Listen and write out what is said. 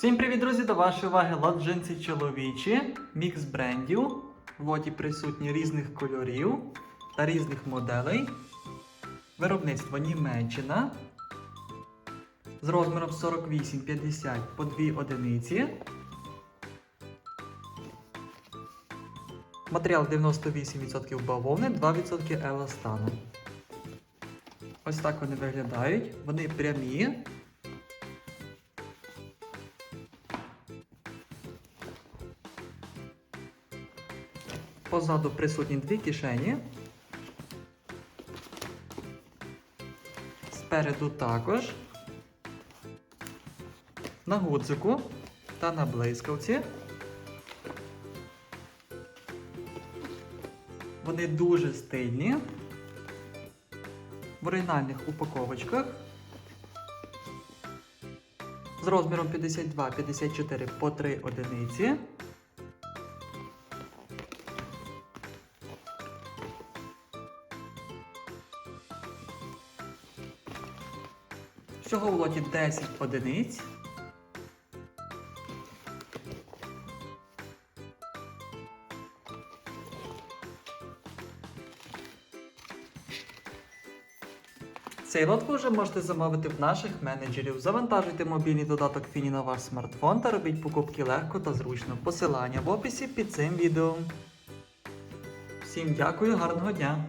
Всім привіт, друзі! До вашої уваги лот чоловічі, мікс брендів. В лоті присутні різних кольорів та різних моделей. Виробництво Німеччина. З розміром 48-50 по 2 одиниці. Матеріал 98% бавовни, 2% еластану. Ось так вони виглядають. Вони прямі. Позаду присутні дві кишені. Спереду також. На гудзику та на блискавці. Вони дуже стильні. В оригінальних упаковочках. З розміром 52-54 по 3 одиниці. Всього в лоті 10 одиниць. Цей лот ви вже можете замовити в наших менеджерів. Завантажуйте мобільний додаток Фіні на ваш смартфон та робіть покупки легко та зручно. Посилання в описі під цим відео. Всім дякую, гарного дня!